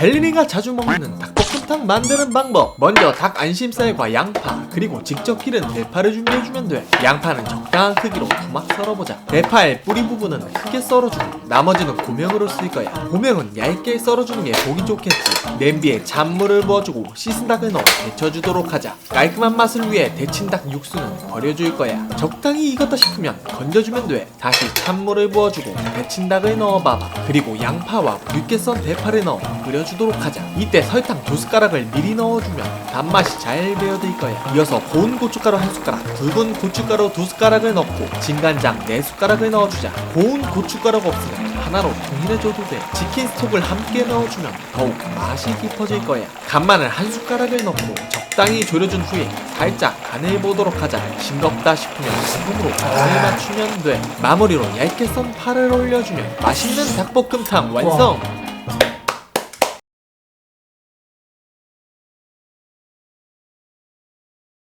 헬린이가 자주 먹는 닭볶음탕 만드는 방법. 먼저 닭 안심살과 양파 그리고 직접 기른 대파를 준비해주면 돼. 양파는 적당한 크기로 토막 썰어보자. 대파의 뿌리 부분은 크게 썰어주고 나머지는 고명으로 쓸 거야. 고명은 얇게 썰어주는 게 보기 좋겠지. 냄비에 찬물을 부어주고 씻은 닭을 넣어 데쳐주도록 하자. 깔끔한 맛을 위해 데친 닭 육수는 버려줄 거야. 적당히 익었다 싶으면 건져주면 돼. 다시 찬물을 부어주고 데친 닭을 넣어봐봐. 그리고 양파와 굵게 썬 대파를 넣어 끓여주 도록 하자. 이때 설탕 두 숟가락을 미리 넣어주면 단맛이 잘 배어들 거야. 이어서 고운 고춧가루 한 숟가락 굵은 고춧가루 두 숟가락을 넣고 진간장 네 숟가락을 넣어주자. 고운 고춧가루가 없으면 하나로 통일해줘도 돼. 치킨 스톡을 함께 넣어주면 더욱 맛이 깊어질 거야. 간마늘 한 숟가락을 넣고 적당히 졸여준 후에 살짝 간을 보도록 하자. 싱겁다 싶으면 소금으로 간을 맞추면 돼. 마무리로 얇게 썬 파를 올려주면 맛있는 닭볶음탕 완성